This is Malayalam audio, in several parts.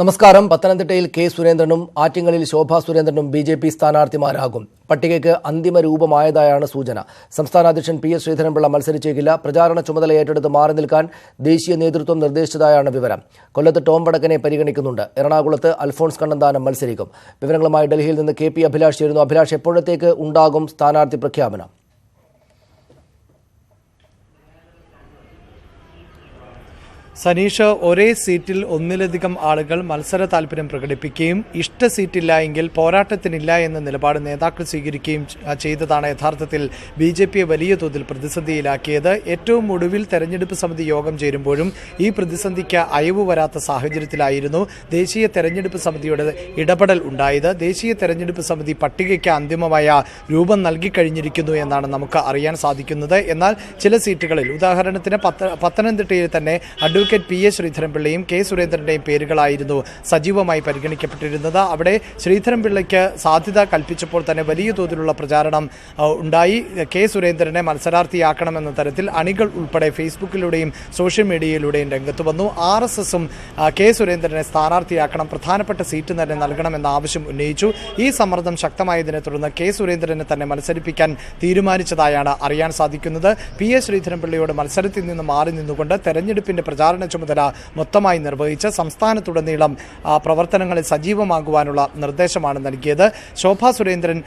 നമസ്കാരം. പത്തനംതിട്ടയിൽ കെ സുരേന്ദ്രനും ആറ്റിങ്ങലിൽ ശോഭാ സുരേന്ദ്രനും ബി ജെ പി സ്ഥാനാർത്ഥിമാരാകും. പട്ടികയ്ക്ക് അന്തിമ രൂപമായതായാണ് സൂചന. സംസ്ഥാന അധ്യക്ഷൻ പി എസ് ശ്രീധരൻപിള്ള മത്സരിച്ചേക്കില്ല. പ്രചാരണ ചുമതല ഏറ്റെടുത്ത് മാറി നിൽക്കാൻ ദേശീയ നേതൃത്വം നിർദ്ദേശിച്ചതായാണ് വിവരം. കൊല്ലത്ത് ടോം വടക്കനെ പരിഗണിക്കുന്നുണ്ട്. എറണാകുളത്ത് അൽഫോൺസ് കണ്ണന്താനം മത്സരിക്കും. വിവരങ്ങളുമായി ഡൽഹിയിൽ നിന്ന് കെ പി അഭിലാഷ് ചേരുന്നു. അഭിലാഷ് എപ്പോഴത്തേക്ക് ഉണ്ടാകും സ്ഥാനാർത്ഥി പ്രഖ്യാപനം? സനീഷ് ഒരേ സീറ്റിൽ ഒന്നിലധികം ആളുകൾ മത്സര താല്പര്യം പ്രകടിപ്പിക്കുകയും ഇഷ്ട സീറ്റില്ല എങ്കിൽ പോരാട്ടത്തിനില്ല എന്ന നിലപാട് നേതാക്കൾ സ്വീകരിക്കുകയും ചെയ്തതാണ് യഥാർത്ഥത്തിൽ ബി ജെ പിയെ വലിയ തോതിൽ പ്രതിസന്ധിയിലാക്കിയത്. ഏറ്റവും ഒടുവിൽ തെരഞ്ഞെടുപ്പ് സമിതി യോഗം ചേരുമ്പോഴും ഈ പ്രതിസന്ധിക്ക് അയവ് വരാത്ത സാഹചര്യത്തിലായിരുന്നു ദേശീയ തെരഞ്ഞെടുപ്പ് സമിതിയുടെ ഇടപെടൽ ഉണ്ടായത്. ദേശീയ തെരഞ്ഞെടുപ്പ് സമിതി പട്ടികയ്ക്ക് അന്തിമമായ രൂപം നൽകിക്കഴിഞ്ഞിരിക്കുന്നു എന്നാണ് നമുക്ക് അറിയാൻ സാധിക്കുന്നത്. എന്നാൽ ചില സീറ്റുകളിൽ ഉദാഹരണത്തിന് പത്ത പത്തനംതിട്ടയിൽ തന്നെ അഡ്വക്കേറ്റ് പി എ ശ്രീധരൻപിള്ളയും കെ സുരേന്ദ്രന്റെയും പേരുകളായിരുന്നു സജീവമായി പരിഗണിക്കപ്പെട്ടിരുന്നത്. അവിടെ ശ്രീധരൻപിള്ളയ്ക്ക് സാധ്യത കൽപ്പിച്ചപ്പോൾ തന്നെ വലിയ തോതിലുള്ള പ്രചാരണം ഉണ്ടായി. കെ സുരേന്ദ്രനെ മത്സരാർത്ഥിയാക്കണമെന്ന തരത്തിൽ അണികൾ ഉൾപ്പെടെ ഫേസ്ബുക്കിലൂടെയും സോഷ്യൽ മീഡിയയിലൂടെയും രംഗത്ത് വന്നു. ആർ എസ് എസും കെ സുരേന്ദ്രനെ സ്ഥാനാർത്ഥിയാക്കണം പ്രധാനപ്പെട്ട സീറ്റ് തന്നെ നൽകണമെന്ന ആവശ്യം ഉന്നയിച്ചു. ഈ സമ്മർദ്ദം ശക്തമായതിനെ തുടർന്ന് കെ സുരേന്ദ്രനെ തന്നെ മത്സരിപ്പിക്കാൻ തീരുമാനിച്ചതായാണ് അറിയാൻ സാധിക്കുന്നത്. പി എസ് ശ്രീധരൻപിള്ളയോട് മത്സരത്തിൽ നിന്ന് മാറി നിന്നുകൊണ്ട് തെരഞ്ഞെടുപ്പിന്റെ പ്രചാരണ ചുമതല മൊത്തമായി നിർവഹിച്ച് സംസ്ഥാനത്തുടനീളം പ്രവർത്തനങ്ങളിൽ സജീവമാകുവാനുള്ള നിർദ്ദേശമാണ് നൽകിയത്. ശോഭാ സുരേന്ദ്രൻ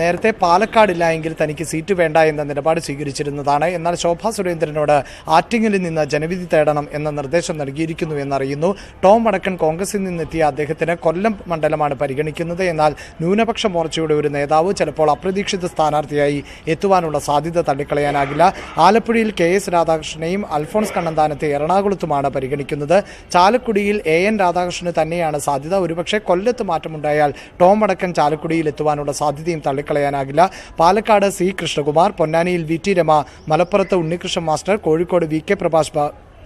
നേരത്തെ പാലക്കാടില്ല എങ്കിൽ തനിക്ക് സീറ്റ് വേണ്ട എന്ന നിലപാട് സ്വീകരിച്ചിരുന്നതാണ്. എന്നാൽ ശോഭാ സുരേന്ദ്രനോട് ആറ്റിങ്ങിൽ നിന്ന് ജനവിധി തേടണം എന്ന നിർദ്ദേശം നൽകിയിരിക്കുന്നു എന്നറിയുന്നു. ടോം വടക്കൻ കോൺഗ്രസിൽ നിന്നെത്തിയ അദ്ദേഹത്തിന് കൊല്ലം മണ്ഡലമാണ് പരിഗണിക്കുന്നത്. എന്നാൽ ന്യൂനപക്ഷ മോർച്ചയുടെ ഒരു നേതാവ് ചിലപ്പോൾ അപ്രതീക്ഷിത സ്ഥാനാർത്ഥിയായി എത്തുവാനുള്ള സാധ്യത തള്ളിക്കളയാനാകില്ല. ആലപ്പുഴയിൽ കെ എസ് രാധാകൃഷ്ണനെയും അൽഫോൺസ് കണ്ണന്താനത്തെ എറണാകുളത്തുമാണ് പരിഗണിക്കുന്നത്. ചാലക്കുടിയിൽ എ എൻ രാധാകൃഷ്ണന് തന്നെയാണ് സാധ്യത. ഒരുപക്ഷെ കൊല്ലത്ത് മാറ്റമുണ്ടായാൽ ടോം വടക്കൻ ചാലക്കുടിയിൽ എത്തുവാനുള്ള സാധ്യതയും തള്ളിക്കളയാനാകില്ല. പാലക്കാട് സി കൃഷ്ണകുമാർ പൊന്നാനിയിൽ വി ടി രമ മലപ്പുറത്ത് Unnikrishnan master Kozhikode V K Prabhash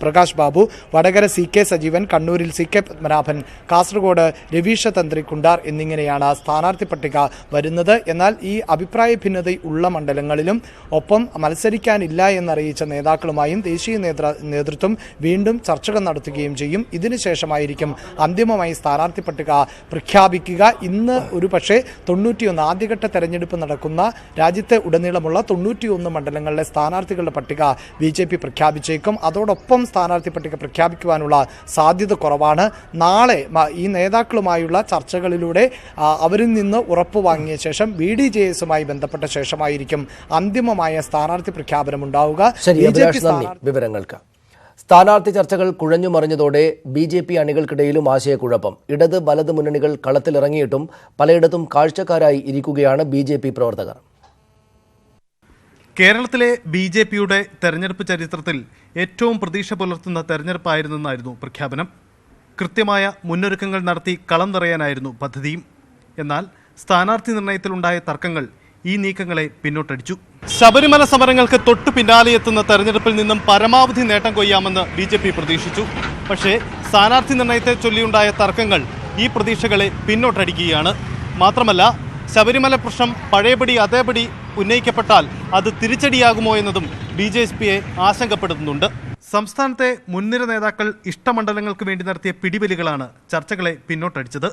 Prakash Babu Vadakara C K Sajeevan കണ്ണൂരിൽ സി കെ പത്മനാഭൻ കാസർഗോഡ് രവീഷ തന്ത്രി കുണ്ടാർ എന്നിങ്ങനെയാണ് സ്ഥാനാർത്ഥി പട്ടിക വരുന്നത്. എന്നാൽ ഈ അഭിപ്രായ ഭിന്നത ഉള്ള മണ്ഡലങ്ങളിലും ഒപ്പം മത്സരിക്കാനില്ല എന്നറിയിച്ച നേതാക്കളുമായും ദേശീയ നേതൃ നേതൃത്വം വീണ്ടും ചർച്ചകൾ നടത്തുകയും ചെയ്യും. ഇതിനുശേഷമായിരിക്കും അന്തിമമായി സ്ഥാനാർത്ഥി പട്ടിക പ്രഖ്യാപിക്കുക. ഇന്ന് ഒരു പക്ഷേ തൊണ്ണൂറ്റിയൊന്ന് ആദ്യഘട്ട തെരഞ്ഞെടുപ്പ് നടക്കുന്ന രാജ്യത്തെ ഉടനീളമുള്ള തൊണ്ണൂറ്റിയൊന്ന് മണ്ഡലങ്ങളിലെ സ്ഥാനാർത്ഥികളുടെ പട്ടിക ബി പ്രഖ്യാപിച്ചേക്കും. അതോടൊപ്പം സ്ഥാനാർത്ഥി പട്ടിക പ്രഖ്യാപിക്കുവാനുള്ള സാധ്യത കുറവാണ്. നാളെ ഈ നേതാക്കളുമായുള്ള ചർച്ചകളിലൂടെ അവരിൽ നിന്ന് ഉറപ്പ് വാങ്ങിയ ശേഷം ബി ഡി ജെ എസുമായി ബന്ധപ്പെട്ട ശേഷമായിരിക്കും അന്തിമമായ സ്ഥാനാർത്ഥി പ്രഖ്യാപനം ഉണ്ടാവുക വിവരങ്ങൾക്ക്. സ്ഥാനാർത്ഥി ചർച്ചകൾ കുഴഞ്ഞു മറിഞ്ഞതോടെ ബി ജെ പി അണികൾക്കിടയിലും ആശയക്കുഴപ്പം. ഇടത് വലത് മുന്നണികൾ കളത്തിലിറങ്ങിയിട്ടും പലയിടത്തും കാഴ്ചക്കാരായി ഇരിക്കുകയാണ് ബി ജെ പി പ്രവർത്തകർ. കേരളത്തിലെ ബി ജെ പിയുടെ തെരഞ്ഞെടുപ്പ് ചരിത്രത്തിൽ ഏറ്റവും പ്രതീക്ഷ പുലർത്തുന്ന തെരഞ്ഞെടുപ്പായിരുന്നെന്നായിരുന്നു പ്രഖ്യാപനം. കൃത്യമായ മുന്നൊരുക്കങ്ങൾ നടത്തി കളം നിറയാനായിരുന്നു പദ്ധതിയും. എന്നാൽ സ്ഥാനാർത്ഥി നിർണയത്തിലുണ്ടായ തർക്കങ്ങൾ ഈ നീക്കങ്ങളെ പിന്നോട്ടടിച്ചു. ശബരിമല സമരങ്ങൾക്ക് തൊട്ടു പിന്നാലെ എത്തുന്ന തെരഞ്ഞെടുപ്പിൽ നിന്നും പരമാവധി നേട്ടം കൊയ്യാമെന്ന് ബി ജെ പി പ്രതീക്ഷിച്ചു. പക്ഷേ സ്ഥാനാർത്ഥി നിർണയത്തെ ചൊല്ലിയുണ്ടായ തർക്കങ്ങൾ ഈ പ്രതീക്ഷകളെ പിന്നോട്ടടിക്കുകയാണ്. മാത്രമല്ല ശബരിമല പ്രശ്നം പഴയപടി അതേപടി ഉന്നയിക്കപ്പെട്ടാൽ അത് തിരിച്ചടിയാകുമോ എന്നതും ബി ജെ എസ് പിയെ ആശങ്കപ്പെടുത്തുന്നുണ്ട്. സംസ്ഥാനത്തെ മുൻനിര നേതാക്കൾ ഇഷ്ടമണ്ഡലങ്ങൾക്ക് വേണ്ടി നടത്തിയ പിടിവലികളാണ് ചർച്ചകളെ പിന്നോട്ടടിച്ചത്.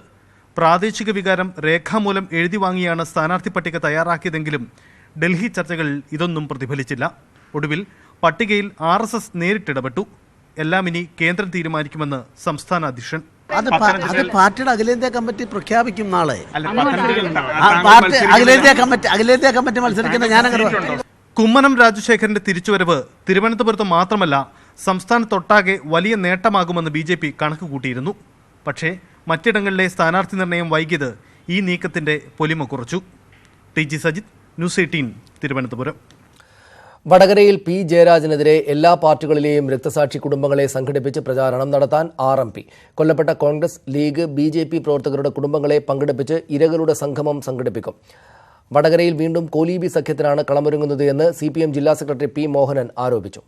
പ്രാദേശിക വികാരം രേഖാമൂലം എഴുതി വാങ്ങിയാണ് സ്ഥാനാർത്ഥി പട്ടിക തയ്യാറാക്കിയതെങ്കിലും ഡൽഹി ചർച്ചകളിൽ ഇതൊന്നും പ്രതിഫലിച്ചില്ല. ഒടുവിൽ പട്ടികയിൽ ആർ എസ് എസ് നേരിട്ടിടപെട്ടു. എല്ലാം ഇനി കേന്ദ്രം തീരുമാനിക്കുമെന്ന് സംസ്ഥാന അധ്യക്ഷൻ അത് അത് പാർട്ടിയുടെ അഖിലേന്ത്യാ കമ്മിറ്റി പ്രഖ്യാപിക്കും നാളെ. പാർട്ടി അഖിലേന്ത്യാ കമ്മിറ്റി അഖിലേന്ത്യാ കമ്മിറ്റി മത്സരിക്കുന്ന ഞാനങ്ങനെ കുമ്മനം രാജശേഖരന്റെ തിരിച്ചുവരവ് തിരുവനന്തപുരത്ത് മാത്രമല്ല സംസ്ഥാനത്തൊട്ടാകെ വലിയ നേട്ടമാകുമെന്ന് ബി ജെ പി കണക്ക് കൂട്ടിയിരുന്നു. പക്ഷേ മറ്റിടങ്ങളിലെ സ്ഥാനാർത്ഥി നിർണയം വൈകിയത് ഈ നീക്കത്തിന്റെ പൊലിമ കുറച്ചു. T G Sajith news eighteen Thiruvananthapuram. വടകരയിൽ പി ജയരാജനെതിരെ എല്ലാ പാർട്ടികളിലെയും രക്തസാക്ഷി കുടുംബങ്ങളെ സംഘടിപ്പിച്ച് പ്രചാരണം നടത്താൻ ആർ എം പി. കൊല്ലപ്പെട്ട Congress League B J P പ്രവർത്തകരുടെ കുടുംബങ്ങളെ പങ്കെടുപ്പിച്ച് ഇരകളുടെ സംഗമം സംഘടിപ്പിക്കും. വടകരയിൽ വീണ്ടും കോലീബി സഖ്യത്തിനാണ് കളമൊരുങ്ങുന്നത് എന്ന് സി പി എം ജില്ലാ സെക്രട്ടറി പി മോഹനൻ ആരോപിച്ചു.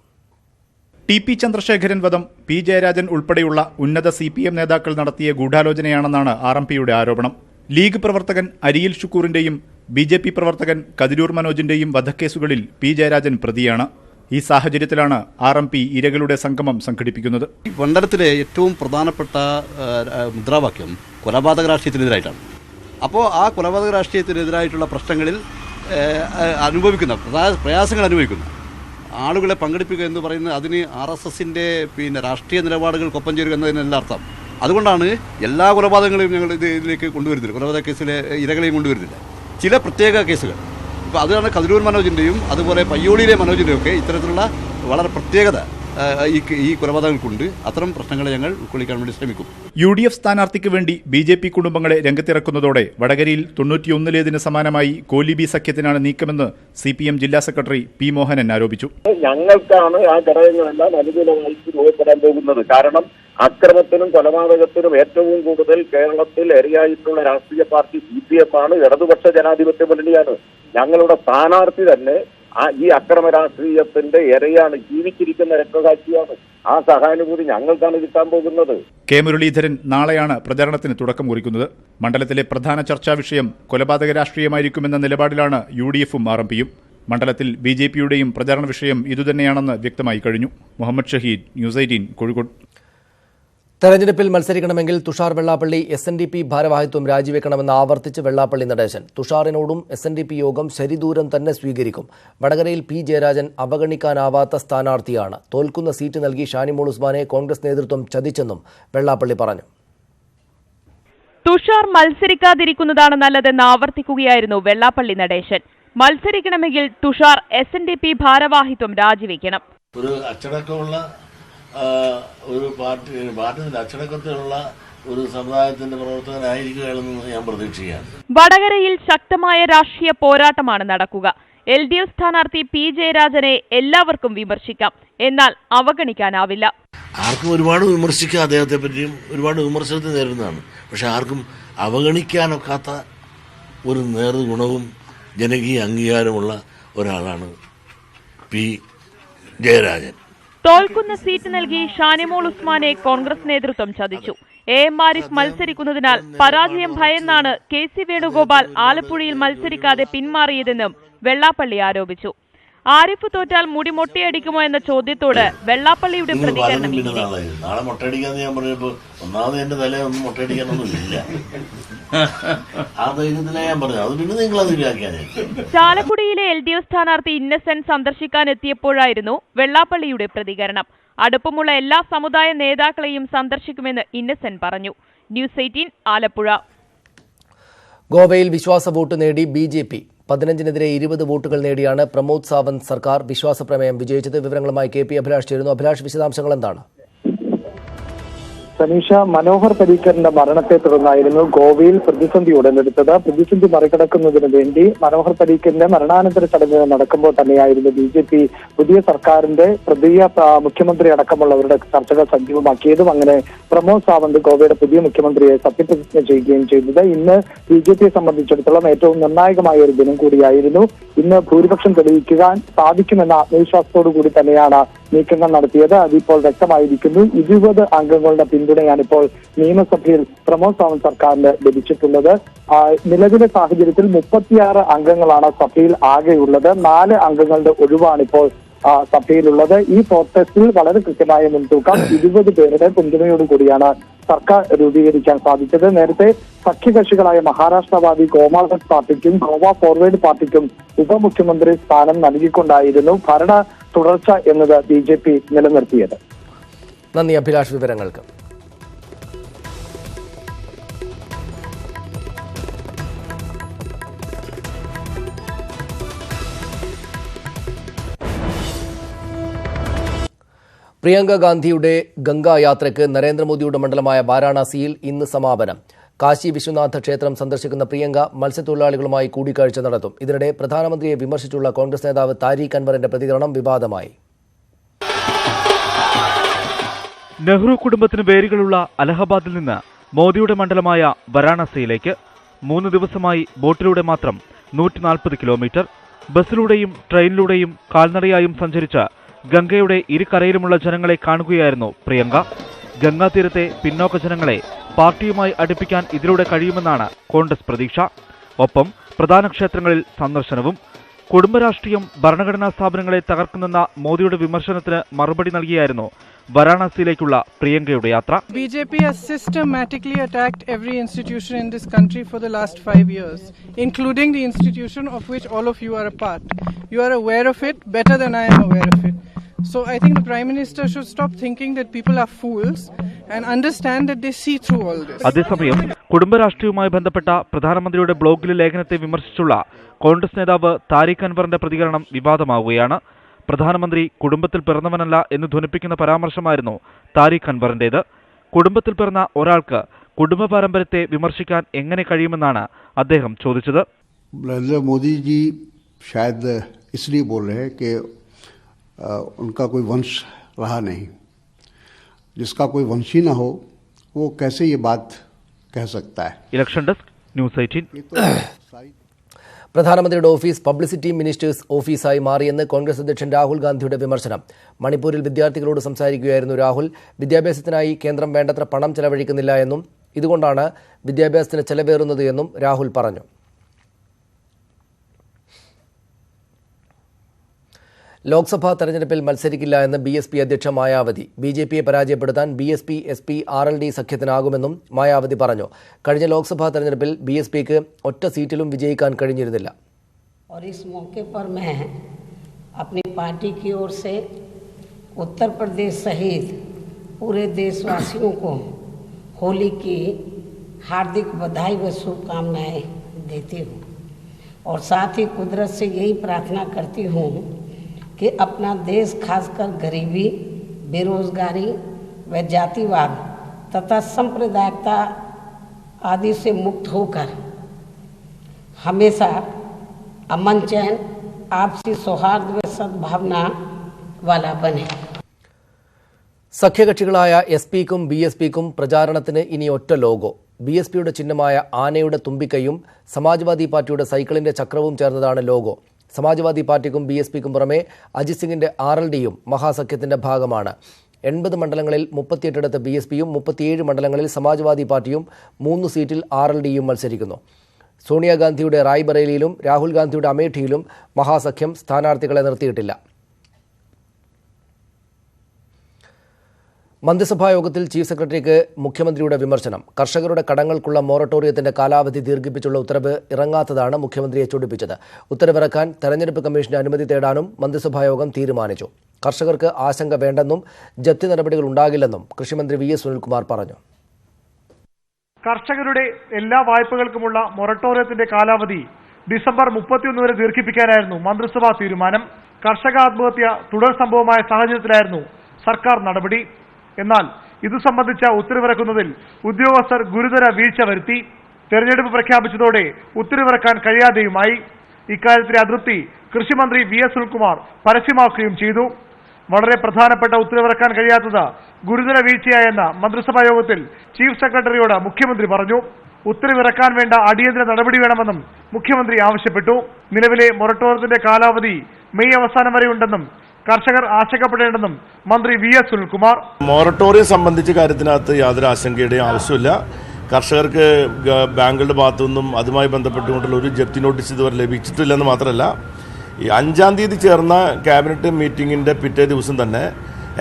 ടി പി ചന്ദ്രശേഖരൻ വധം പി ജയരാജൻ ഉൾപ്പെടെയുള്ള ഉന്നത സി പി എം നേതാക്കൾ നടത്തിയ ഗൂഢാലോചനയാണെന്നാണ് ആർ എം പിയുടെ ആരോപണം. ലീഗ് പ്രവർത്തകൻ അരിയിൽ ഷുക്കൂറിന്റെയും ബി ജെ പി പ്രവർത്തകൻ കതിരൂർ മനോജിന്റെയും വധക്കേസുകളിൽ പി ജയരാജൻ പ്രതിയാണ്. ഈ സാഹചര്യത്തിലാണ് ആർ എം പി ഇരകളുടെ സംഗമം സംഘടിപ്പിക്കുന്നത്. മണ്ഡലത്തിലെ ഏറ്റവും പ്രധാനപ്പെട്ട മുദ്രാവാക്യം കൊലപാതക രാഷ്ട്രീയത്തിനെതിരായിട്ടാണ്. അപ്പോൾ ആ കൊലപാതക രാഷ്ട്രീയത്തിനെതിരായിട്ടുള്ള പ്രശ്നങ്ങളിൽ അനുഭവിക്കുന്ന പ്രയാസങ്ങൾ അനുഭവിക്കുന്ന ആളുകളെ പങ്കെടുപ്പിക്കുക എന്ന് പറയുന്നത് അതിന് ആർ എസ് എസിന്റെ പിന്നെ രാഷ്ട്രീയ നിലപാടുകൾക്കൊപ്പം ചേരുക എന്നതിനല്ല അർത്ഥം. അതുകൊണ്ടാണ് എല്ലാ കൊലപാതകങ്ങളെയും ഞങ്ങൾ ഇത് ഇതിലേക്ക് കൊണ്ടുവരുന്നില്ല കൊലപാതക കേസിലെ ഇരകളെയും കൊണ്ടുവരുന്നില്ല ചില പ്രത്യേക കേസുകൾ. ഇപ്പോൾ അതാണ് കതിരൂർ മനോജിന്റെയും അതുപോലെ പയ്യോളിയിലെ മനോജിന്റെയും ഒക്കെ ഇത്തരത്തിലുള്ള വളരെ പ്രത്യേകത ഈ ഈ കൊലപാതകങ്ങൾക്കുണ്ട്. അത്തരം പ്രശ്നങ്ങളെ ഞങ്ങൾ ഉൾക്കൊള്ളിക്കാൻ വേണ്ടി ശ്രമിക്കും. യു ഡി എഫ് സ്ഥാനാർത്ഥിക്ക് വേണ്ടി ബി ജെ പി കുടുംബങ്ങളെ രംഗത്തിറക്കുന്നതോടെ വടകരയിൽ തൊണ്ണൂറ്റിയൊന്നിലേതിന് സമാനമായി കോലിബി സഖ്യത്തിനാണ് നീക്കമെന്ന് സി പി എം ജില്ലാ സെക്രട്ടറി പി മോഹനൻ ആരോപിച്ചു. ഞങ്ങൾക്കാണ് ആ ഘടകങ്ങളെല്ലാം അനുകൂലമായി രൂപപ്പെടാൻ പോകുന്നത്. കാരണം അക്രമത്തിനും കൊലപാതകത്തിനും ഏറ്റവും കൂടുതൽ കേരളത്തിൽ ഇരയായിട്ടുള്ള രാഷ്ട്രീയ പാർട്ടി സി പി എഫ് ആണ്. ഇടതുപക്ഷ ജനാധിപത്യ മുന്നണിയാണ്. ഞങ്ങളുടെ സ്ഥാനാർത്ഥി തന്നെ ഈ അക്രമ രാഷ്ട്രീയത്തിന്റെ ഇരയാണ് ജീവിച്ചിരിക്കുന്ന രക്തസാക്ഷിയാണ്. ആ സഹാനുഭൂതി ഞങ്ങൾക്കാണ് കിട്ടാൻ പോകുന്നത്. കെ മുരളീധരൻ നാളെയാണ് പ്രചാരണത്തിന് തുടക്കം കുറിക്കുന്നത്. മണ്ഡലത്തിലെ പ്രധാന ചർച്ചാ വിഷയം കൊലപാതക രാഷ്ട്രീയമായിരിക്കുമെന്ന നിലപാടിലാണ് യു ഡി എഫും ആർ എം പിയും. മണ്ഡലത്തിൽ ബി ജെ പിയുടെയും പ്രചാരണ വിഷയം ഇതുതന്നെയാണെന്ന് വ്യക്തമായി കഴിഞ്ഞു. Muhammad Shaheed news eighteen Kozhikode. തെരഞ്ഞെടുപ്പിൽ മത്സരിക്കണമെങ്കിൽ Thushar Vellappally S N D P ഭാരവാഹിത്വം രാജിവെക്കണമെന്ന് ആവർത്തിച്ച് വെള്ളാപ്പള്ളി നടേശൻ. തുഷാറിനോടും എസ് എൻ ഡി പി യോഗം ശരിദൂരം തന്നെ സ്വീകരിക്കും. വടകരയിൽ പി ജയരാജൻ അവഗണിക്കാനാവാത്ത സ്ഥാനാർത്ഥിയാണ്. തോൽക്കുന്ന സീറ്റ് നൽകി ഷാനിമോൾ ഉസ്മാനെ കോൺഗ്രസ് നേതൃത്വം ചതിച്ചെന്നും വെള്ളാപ്പള്ളി പറഞ്ഞു. തുഷാർ മത്സരിക്കാതിരിക്കുന്നതാണ് നല്ലതെന്ന് ആവർത്തിക്കുകയായിരുന്നു Vellappally Natesan. മത്സരിക്കണമെങ്കിൽ Thushar S N D P ഭാരവാഹിത്വം രാജിവെക്കണം. ഒരു അച്ചടക്കമുള്ള ഒരു പാർട്ടി പാർട്ടി അച്ചടക്കത്തിലുള്ള ഒരു സമുദായത്തിന്റെ പ്രവർത്തകനായിരിക്കുകയാണെന്ന് ഞാൻ പ്രതീക്ഷിക്കുകയാണ്. വടകരയിൽ ശക്തമായ രാഷ്ട്രീയ പോരാട്ടമാണ് നടക്കുക. എൽ ഡി എഫ് സ്ഥാനാർത്ഥി പി ജയരാജനെ എല്ലാവർക്കും വിമർശിക്കാം. എന്നാൽ അവഗണിക്കാനാവില്ല. ആർക്കും ഒരുപാട് വിമർശിക്കാം അദ്ദേഹത്തെ പറ്റിയും ഒരുപാട് വിമർശനത്തെ നേരിടുന്നതാണ്. പക്ഷെ ആർക്കും അവഗണിക്കാനൊക്കാത്ത ഒരു നേർഗുണവും ജനകീയ അംഗീകാരമുള്ള ഒരാളാണ് പി ജയരാജൻ. തോൽക്കുന്ന സീറ്റ് നൽകി ഷാനിമോൾ ഉസ്മാനെ കോൺഗ്രസ് നേതൃത്വം ചതിച്ചു. എ എം ആരിഫ് മത്സരിക്കുന്നതിനാൽ പരാജയം ഭയന്നാണ് കെ സി വേണുഗോപാൽ ആലപ്പുഴയിൽ മത്സരിക്കാതെ പിന്മാറിയതെന്നും വെള്ളാപ്പള്ളി ആരോപിച്ചു. ആരിഫ് തോറ്റാൽ മുടി മൊട്ടയടിക്കുമോ എന്ന ചോദ്യത്തോട് വെള്ളാപ്പള്ളിയുടെ പ്രതികരണം നാളെ ഞാൻ പറഞ്ഞപ്പോ ഒന്നാമത് എന്റെ തലയൊന്നും മുട്ടയടിക്കാനൊന്നും ഇല്ല. ആ ധൈര്യത്തിലാണ് ഞാൻ പറഞ്ഞത്. അത് പിന്നെ നിങ്ങൾ അത് ചാലക്കുടിയിലെ എൽ ഡി എഫ് സ്ഥാനാർത്ഥി ഇന്നസെന്റ് സന്ദർശിക്കാൻ എത്തിയപ്പോഴായിരുന്നു വെള്ളാപ്പള്ളിയുടെ പ്രതികരണം. അടുപ്പമുള്ള എല്ലാ സമുദായ നേതാക്കളെയും സന്ദർശിക്കുമെന്ന് ഇന്നസെന്റ് പറഞ്ഞു. News eighteen Alappuzha. ഗോവയിൽ വിശ്വാസ വോട്ട് നേടി ബി ജെ പി. പതിനഞ്ചിനെതിരെ ഇരുപത് വോട്ടുകൾ നേടിയാണ് പ്രമോദ് സാവന്ത് സർക്കാർ വിശ്വാസ പ്രമേയം വിജയിച്ചത്. വിവരങ്ങളുമായി കെ പി അഭിലാഷ് ചേരുന്നു. അഭിലാഷ് വിശദാംശങ്ങൾ എന്താണ്? സനീഷ മനോഹർ പരീക്കറിന്റെ മരണത്തെ തുടർന്നായിരുന്നു ഗോവയിൽ പ്രതിസന്ധി ഉടലെടുത്തത്. പ്രതിസന്ധി മറികടക്കുന്നതിന് വേണ്ടി മനോഹർ പരീക്കറിന്റെ മരണാനന്തര ചടങ്ങ് നടക്കുമ്പോൾ തന്നെയായിരുന്നു ബി ജെ പി പുതിയ സർക്കാരിന്റെ പുതിയ മുഖ്യമന്ത്രി അടക്കമുള്ളവരുടെ ചർച്ചകൾ സജീവമാക്കിയതും അങ്ങനെ പ്രമോദ് സാവന്ത് ഗോവയുടെ പുതിയ മുഖ്യമന്ത്രിയെ സത്യപ്രതിജ്ഞ ചെയ്യുകയും ചെയ്തത്. ഇന്ന് ബി ജെ പിയെ സംബന്ധിച്ചിടത്തോളം ഏറ്റവും നിർണായകമായ ഒരു ദിനം കൂടിയായിരുന്നു. ഇന്ന് ഭൂരിപക്ഷം തെളിയിക്കാൻ സാധിക്കുമെന്ന ആത്മവിശ്വാസത്തോടു കൂടി തന്നെയാണ് നീക്കങ്ങൾ നടത്തിയത് അതിപ്പോൾ വ്യക്തമായിരിക്കുന്നു. ഇരുപത് അംഗങ്ങളുടെ പിന്തുണയാണ് ഇപ്പോൾ നിയമസഭയിൽ പ്രമോദ് സാവന്ത് സർക്കാരിന് ലഭിച്ചിട്ടുള്ളത്. നിലവിലെ സാഹചര്യത്തിൽ മുപ്പത്തിയാറ് അംഗങ്ങളാണ് സഭയിൽ ആകെയുള്ളത്. നാല് അംഗങ്ങളുടെ ഒഴിവാണിപ്പോൾ ഇപ്പോൾ സഭയിലുള്ളത്. ഈ പ്രോട്ടസ്റ്റിൽ വളരെ കൃത്യമായ മുൻതൂക്കം ഇരുപത് പേരുടെ പിന്തുണയോടുകൂടിയാണ് സർക്കാർ രൂപീകരിക്കാൻ സാധിച്ചത്. നേരത്തെ സഖ്യകക്ഷികളായ മഹാരാഷ്ട്രവാദി കോമാസ് പാർട്ടിക്കും ഗോവ ഫോർവേഡ് പാർട്ടിക്കും ഉപമുഖ്യമന്ത്രി സ്ഥാനം നൽകിക്കൊണ്ടായിരുന്നു. ഭരണ തുടർച്ച എന്നത് ബി ജെ പി നിലനിർത്തിയത്. നന്ദി അഭിലാഷ് വിവരങ്ങൾക്ക്. പ്രിയങ്ക ഗാന്ധിയുടെ ഗംഗാ യാത്രയ്ക്ക് നരേന്ദ്രമോദിയുടെ മണ്ഡലമായ വാരാണസിയിൽ ഇന്ന് സമാപനം. കാശി വിശ്വനാഥ ക്ഷേത്രം സന്ദർശിക്കുന്ന പ്രിയങ്ക മത്സ്യത്തൊഴിലാളികളുമായി കൂടിക്കാഴ്ച നടത്തും. ഇതിനിടെ പ്രധാനമന്ത്രിയെ വിമർശിച്ചുള്ള കോൺഗ്രസ് നേതാവ് താരിഖ് അൻവറിന്റെ പ്രതികരണം വിവാദമായി. നെഹ്റു കുടുംബത്തിന് വേരുകളുള്ള അലഹബാദിൽ നിന്ന് മോദിയുടെ മണ്ഡലമായ വരാണസിയിലേക്ക് മൂന്ന് ദിവസമായി ബോട്ടിലൂടെ മാത്രം നൂറ്റി നാൽപ്പത് കിലോമീറ്റർ ബസ്സിലൂടെയും ട്രെയിനിലൂടെയും കാൽനടയായും സഞ്ചരിച്ച് ഗംഗയുടെ ഇരുകരയിലുമുള്ള ജനങ്ങളെ കാണുകയായിരുന്നു പ്രിയങ്ക. ഗംഗാതീരത്തെ പിന്നോക്ക ജനങ്ങളെ പാർട്ടിയുമായി അടുപ്പിക്കാൻ ഇതിലൂടെ കഴിയുമെന്നാണ് കോൺഗ്രസ് പ്രതീക്ഷ. ഒപ്പം പ്രധാന ക്ഷേത്രങ്ങളിൽ സന്ദർശനവും കുടുംബരാഷ്ട്രീയം ഭരണഘടനാ സ്ഥാപനങ്ങളെ തകർക്കുന്നെന്ന മോദിയുടെ വിമർശനത്തിന് മറുപടി നൽകിയായിരുന്നു വാരാണസിയിലേക്കുള്ള പ്രിയങ്കയുടെ യാത്ര. B J P systematically attacked every institution in this country for the last five years including the institution of which all of you are a part you are a of it better than I am a of it So I think the Prime Minister should stop thinking that people are fools and understand that they see through all this. അതേസമയം കുടുംബരാഷ്ട്രീയവുമായി ബന്ധപ്പെട്ട പ്രധാനമന്ത്രിയുടെ ബ്ലോഗിലെ ലേഖനത്തെ വിമർശിച്ചുള്ള കോൺഗ്രസ് നേതാവ് താരിഖ് അൻവറിന്റെ പ്രതികരണം വിവാദമാവുകയാണ്. പ്രധാനമന്ത്രി കുടുംബത്തിൽ പിറന്നവനല്ല എന്ന് ധ്വനിപ്പിക്കുന്ന പരാമർശമായിരുന്നു താരിഖ് അൻവറിന്റേത് കുടുംബത്തിൽ പിറന്ന ഒരാൾക്ക് കുടുംബ പാരമ്പര്യത്തെ വിമർശിക്കാൻ എങ്ങനെ കഴിയുമെന്നാണ് അദ്ദേഹം ചോദിച്ചത്. നരേന്ദ്രമോദിജി ഇസ്ലി ഇസ്ലീ ബോൾ ഹെ उनका कोई वंश रहा नहीं जिसका कोई वंश ही ना हो वो कैसे ये बात कह सकता है ഇലക്ഷൻ ഡെസ്ക് ന്യൂസ് എയ്റ്റീൻ ये तो सारी പ്രധാനമന്ത്രിയുടെ ഓഫീസ് പബ്ലിസിറ്റി മിനിസ്റ്റേഴ്സ് ഓഫീസായി മാറിയെന്ന് കോൺഗ്രസ് അധ്യക്ഷൻ രാഹുൽ ഗാന്ധിയുടെ വിമർശനം മണിപ്പൂരിൽ വിദ്യാർത്ഥികളോട് സംസാരിക്കുകയായിരുന്നു രാഹുൽ വിദ്യാഭ്യാസത്തിനായി കേന്ദ്രം വേണ്ടത്ര പണം ചെലവഴിക്കുന്നില്ല എന്നും ഇതുകൊണ്ടാണ് വിദ്യാഭ്യാസത്തിന് ചെലവേറുന്നത് എന്നും രാഹുൽ പറഞ്ഞു ലോക്സഭാ തെരഞ്ഞെടുപ്പിൽ മത്സരിക്കില്ല എന്ന് ബി എസ് പി അധ്യക്ഷ മായാവതി ബി ജെ പിയെ പരാജയപ്പെടുത്താൻ B S P S P R L D സഖ്യത്തിനാകുമെന്നും Mayawati പറഞ്ഞു കഴിഞ്ഞ ലോക്സഭാ തെരഞ്ഞെടുപ്പിൽ ബി എസ് പിക്ക് ഒറ്റ സീറ്റിലും വിജയിക്കാൻ കഴിഞ്ഞിരുന്നില്ല और इस मौके पर मैं अपनी पार्टी की ओर से उत्तर प्रदेश सहित पूरे देशवासियों को होली की हार्दिक बधाई व शुभकामनाएं देती हूँ और साथ ही कुदरत से यही प्रार्थना करती हूँ कि अपना देश खासकर गरीबी बेरोजगारी व जातिवाद तथा सांप्रदायिकता आदि से मुक्त होकर हमेशा अमन चैन आपसी सौहार्द व सद्भावना वाला बने സഖ്യകക്ഷികളായ എസ് പിക്കും ബി എസ് പിക്കും പ്രചാരണത്തിന് ഇനി ഒറ്റ ലോഗോ ബി എസ് പിയുടെ ചിഹ്നമായ ആനയുടെ തുമ്പിക്കൈയും സമാജ്വാദി പാർട്ടിയുടെ സൈക്കിളിന്റെ ചക്രവും ചേർന്നതാണ് ലോഗോ സമാജ്വാദി പാർട്ടിക്കും ബി എസ് പിക്കും പുറമെ അജിത് സിംഗിന്റെ ആർ എൽ ഡിയും മഹാസഖ്യത്തിന്റെ ഭാഗമാണ്. എൺപത് മണ്ഡലങ്ങളിൽ മുപ്പത്തിയെട്ടിടത്ത് ബി എസ് പിയും മുപ്പത്തിയേഴ് മണ്ഡലങ്ങളിൽ സമാജ്വാദി പാർട്ടിയും മൂന്ന് സീറ്റിൽ ആർ എൽ ഡിയും മത്സരിക്കുന്നു. സോണിയാഗാന്ധിയുടെ റായ്ബറേലിയിലും രാഹുൽ ഗാന്ധിയുടെ അമേഠിയിലും മഹാസഖ്യം സ്ഥാനാർത്ഥികളെ നിർത്തിയിട്ടില്ല. മന്ത്രിസഭാ യോഗത്തിൽ ചീഫ് സെക്രട്ടറിക്ക് മുഖ്യമന്ത്രിയുടെ വിമർശനം. കർഷകരുടെ കടങ്ങൾക്കുള്ള മൊറട്ടോറിയത്തിന്റെ കാലാവധി ദീർഘിപ്പിച്ചുള്ള ഉത്തരവ് ഇറങ്ങാത്തതാണ് മുഖ്യമന്ത്രിയെ ചൊടിപ്പിച്ചത്. ഉത്തരവിറക്കാൻ തെരഞ്ഞെടുപ്പ് കമ്മീഷന്റെ അനുമതി തേടാനും മന്ത്രിസഭാ യോഗം തീരുമാനിച്ചു. കർഷകർക്ക് ആശങ്ക വേണ്ടെന്നും ജപ്തി നടപടികൾ ഉണ്ടാകില്ലെന്നും കൃഷിമന്ത്രി വി എസ് സുനിൽകുമാർ പറഞ്ഞു. കർഷകരുടെ എല്ലാ വായ്പകൾക്കുമുള്ള മൊറട്ടോറിയത്തിന്റെ കാലാവധി ഡിസംബർ മുപ്പത്തിയൊന്ന് വരെ ദീർഘിപ്പിക്കാനായിരുന്നു മന്ത്രിസഭാ തീരുമാനം. കർഷക ആത്മഹത്യ തുടർ സംഭവമായ സാഹചര്യത്തിലായിരുന്നു സർക്കാർ നടപടി. എന്നാൽ ഇതു സംബന്ധിച്ച ഉത്തരവിറക്കുന്നതിൽ ഉദ്യോഗസ്ഥർ ഗുരുതര വീഴ്ച വരുത്തി തെരഞ്ഞെടുപ്പ് പ്രഖ്യാപിച്ചതോടെ ഉത്തരവിറക്കാൻ കഴിയാതെയുമായി. ഇക്കാര്യത്തിലെ അതൃപ്തി കൃഷിമന്ത്രി വി എസ് സുനിൽകുമാർ പരസ്യമാക്കുകയും ചെയ്തു. വളരെ പ്രധാനപ്പെട്ട ഉത്തരവിറക്കാൻ കഴിയാത്തത് ഗുരുതര വീഴ്ചയായെന്ന് മന്ത്രിസഭാ യോഗത്തിൽ ചീഫ് സെക്രട്ടറിയോട് മുഖ്യമന്ത്രി പറഞ്ഞു. ഉത്തരവിറക്കാൻ വേണ്ട അടിയന്തര നടപടി വേണമെന്നും മുഖ്യമന്ത്രി ആവശ്യപ്പെട്ടു. നിലവിലെ മൊറട്ടോറിയത്തിന്റെ കാലാവധി മെയ് അവസാനം വരെയുണ്ടെന്നും കർഷകർ ആശങ്കപ്പെടേണ്ടെന്നും മന്ത്രി വി എസ് സുനിൽകുമാർ. മൊറട്ടോറിയം സംബന്ധിച്ച കാര്യത്തിനകത്ത് യാതൊരു ആശങ്കയുടെയും ആവശ്യമില്ല കർഷകർക്ക് ബാങ്കുകളുടെ ഭാഗത്തു നിന്നും അതുമായി ബന്ധപ്പെട്ടുകൊണ്ടുള്ള ഒരു ജപ്തി നോട്ടീസ് ഇതുവരെ ലഭിച്ചിട്ടില്ലെന്ന് മാത്രമല്ല ഈ അഞ്ചാം തീയതി ചേർന്ന ക്യാബിനറ്റ് മീറ്റിംഗിന്റെ പിറ്റേ ദിവസം തന്നെ